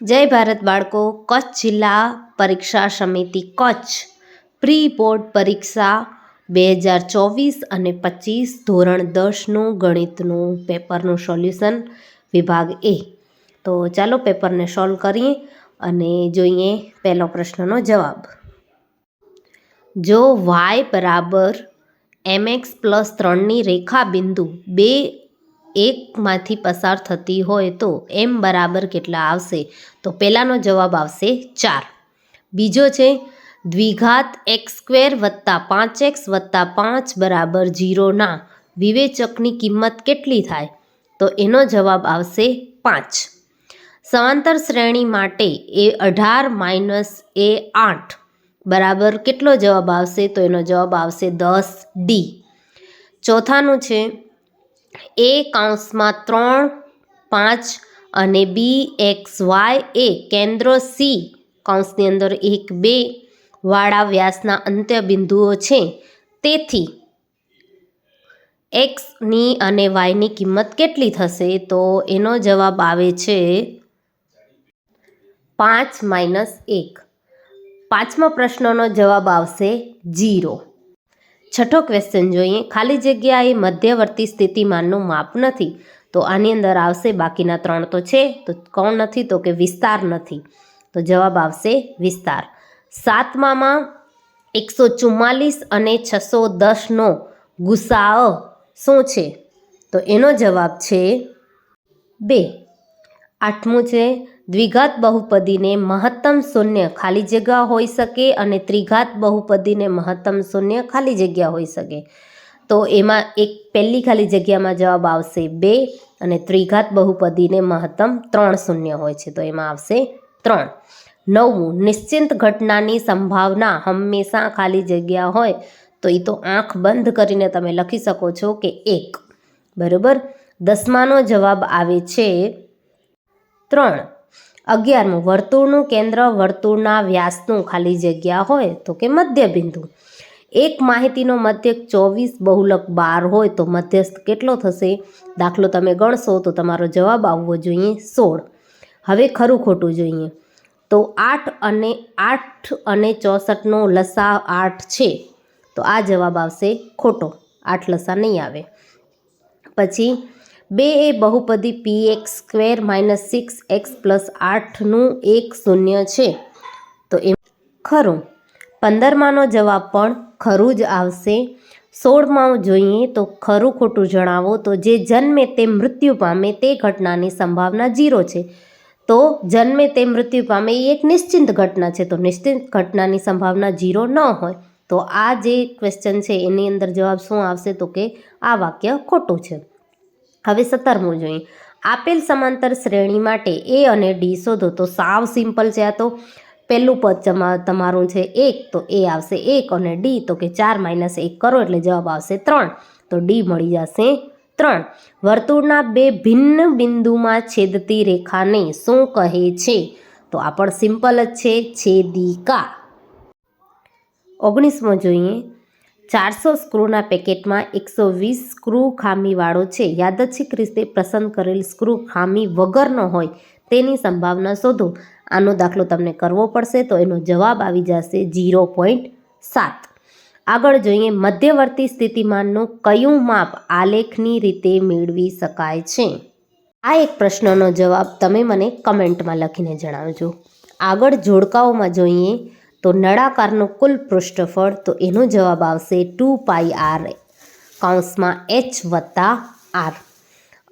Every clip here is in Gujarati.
જય ભારત બાળકો, કચ્છ જિલ્લા પરીક્ષા સમિતિ કચ્છ પ્રી બોર્ડ પરીક્ષા બે હજાર ચોવીસ અને પચીસ ધોરણ દસનું ગણિતનું પેપરનું સોલ્યુશન વિભાગ એ. તો ચાલો પેપરને સોલ્વ કરીએ અને જોઈએ પહેલો પ્રશ્નનો જવાબ. જો વાય બરાબર એમએક્સ પ્લસ ત્રણની રેખા બિંદુ બે એકમાંથી પસાર થતી હોય તો એમ બરાબર કેટલા આવશે? તો પહેલાંનો જવાબ આવશે ચાર. બીજો છે, દ્વિઘાત એક્સ સ્ક્વેર વત્તા પાંચ એક્સ વત્તા પાંચ બરાબર જીરોના વિવેચકની કિંમત કેટલી થાય? તો એનો જવાબ આવશે પાંચ. સમાંતર શ્રેણી માટે એ અઢાર માઇનસ એ આઠ. બરાબર કેટલો જવાબ આવશે? તો એનો જવાબ આવશે દસ ડી. ચોથાનું છે એ કૌંસમાં ત્રણ, પાંચ અને બી, એક્સ, વાય એ કેન્દ્ર સી કૌંસની અંદર એક, બે વાળા વ્યાસના અંત્ય બિંદુઓ છે. તેથી એક્સની અને વાયની કિંમત કેટલી થશે? તો એનો જવાબ આવે છે પાંચ માઇનસ એક. પાંચમા પ્રશ્નનો જવાબ આવશે જીરો. છઠ્ઠો ક્વેશ્ચન જોઈએ. ખાલી જગ્યા એ મધ્યવર્તી સ્થિતિમાનનું માપ નથી. તો આની અંદર આવશે બાકીના ત્રણ તો છે. તો કોણ નથી તો કે વિસ્તાર નથી. તો જવાબ આવશે વિસ્તાર. સાતમામાં એકસો ચુમ્માલીસ અને છસો દસનો ગુસાઅ શું છે? તો એનો જવાબ છે બે. આઠમું છે દ્વિઘાત બહુપદીને મહત્તમ શૂન્ય ખાલી જગ્યા હોઈ શકે અને ત્રિઘાત બહુપદીને મહત્તમ શૂન્ય ખાલી જગ્યા હોઈ શકે. તો એમાં એક પહેલી ખાલી જગ્યામાં જવાબ આવશે બે અને ત્રિઘાત બહુપદીને મહત્તમ ત્રણ શૂન્ય હોય છે. તો એમાં આવશે ત્રણ. નવમું, નિશ્ચિંત ઘટનાની સંભાવના હંમેશા ખાલી જગ્યા હોય તો એ તો આંખ બંધ કરીને તમે લખી શકો છો કે એક. બરાબર? દસમાનો જવાબ આવે છે ત્રણ. અગિયારમું, વર્તુળનું કેન્દ્ર વર્તુળના વ્યાસનું ખાલી જગ્યા હોય તો કે મધ્યબિંદુ. એક માહિતીનો મધ્યક ચોવીસ બહુલક બાર હોય તો મધ્યસ્થ કેટલો થશે? દાખલો તમે ગણશો તો તમારો જવાબ આવવો જોઈએ સોળ. હવે ખરું ખોટું જોઈએ. તો આઠ અને આઠ અને ચોસઠનો લસા આઠ છે. તો આ જવાબ આવશે ખોટો. આઠ લસા નહીં આવે. પછી બે એ બહુપદી P x square minus six x plus આઠનું એક શૂન્ય છે. તો એ ખરું. પંદરમાંનો જવાબ પણ ખરું જ આવશે. સોળમાં જોઈએ તો ખરું ખોટું જણાવો તો જે જન્મે તે મૃત્યુ પામે તે ઘટનાની સંભાવના જીરો છે. તો જન્મે તે મૃત્યુ પામે એ એક નિશ્ચિત ઘટના છે તો નિશ્ચિત ઘટનાની સંભાવના ઝીરો ન હોય તો આ જે ક્વેશ્ચન છે એની અંદર જવાબ શું આવશે તો કે આ વાક્ય ખોટું છે. હવે સત્તરમું જોઈએ. આપેલ સમાંતર શ્રેણી માટે એ અને ડી શોધો તો સાવ સિમ્પલ છે આ તો. પહેલું પદ તમારું છે એક, તો એ આવશે એક અને ડી તો કે ચાર માઇનસ એક કરો એટલે જવાબ આવશે ત્રણ. તો ડી મળી જશે ત્રણ. વર્તુળના બે ભિન્ન બિંદુમાં છેદતી રેખાને શું કહે છે? તો આ પણ સિમ્પલ જ છે છેદિકા. ઓગણીસમો જોઈએ. ચારસો સ્ક્રૂના પેકેટમાં એકસો વીસ સ્ક્રૂ ખામીવાળો છે. યાદચ્છિક રીતે પસંદ કરેલ સ્ક્રૂ ખામી વગરનો હોય તેની સંભાવના શોધો. આનો દાખલો તમને કરવો પડશે તો એનો જવાબ આવી જશે ઝીરો પોઈન્ટ સાત. આગળ જોઈએ મધ્યવર્તી સ્થિતિમાનનું કયું માપ આલેખની રીતે મેળવી શકાય છે? આ એક પ્રશ્નનો જવાબ તમે મને કમેન્ટમાં લખીને જણાવજો. આગળ જોડકાઓમાં જોઈએ તો નળાકારનું કુલ પૃષ્ઠફળ તો એનો જવાબ આવશે ટુ પાઈ આર કૌંસમાં એચ વત્તા આર.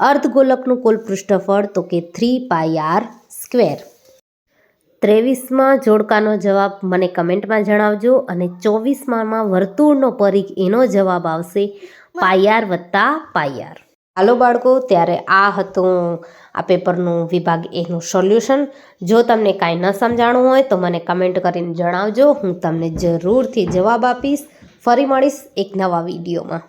અર્ધગોલકનું કુલ પૃષ્ઠફળ તો કે થ્રી પાઈ આર સ્ક્વેર. ત્રેવીસમાં જોડકાનો જવાબ મને કમેન્ટમાં જણાવજો અને ચોવીસમાં વર્તુળનો પરિઘ એનો જવાબ આવશે પાયાર વત્તા પાયાર હાલો બાળકો, ત્યારે આ હતું આ પેપરનું વિભાગ એનું સોલ્યુશન. જો તમને કાંઈ ન સમજાણું હોય તો મને કમેન્ટ કરીને જણાવજો. હું તમને જરૂરથી જવાબ આપીશ. ફરી મળીશ એક નવા વિડીયોમાં.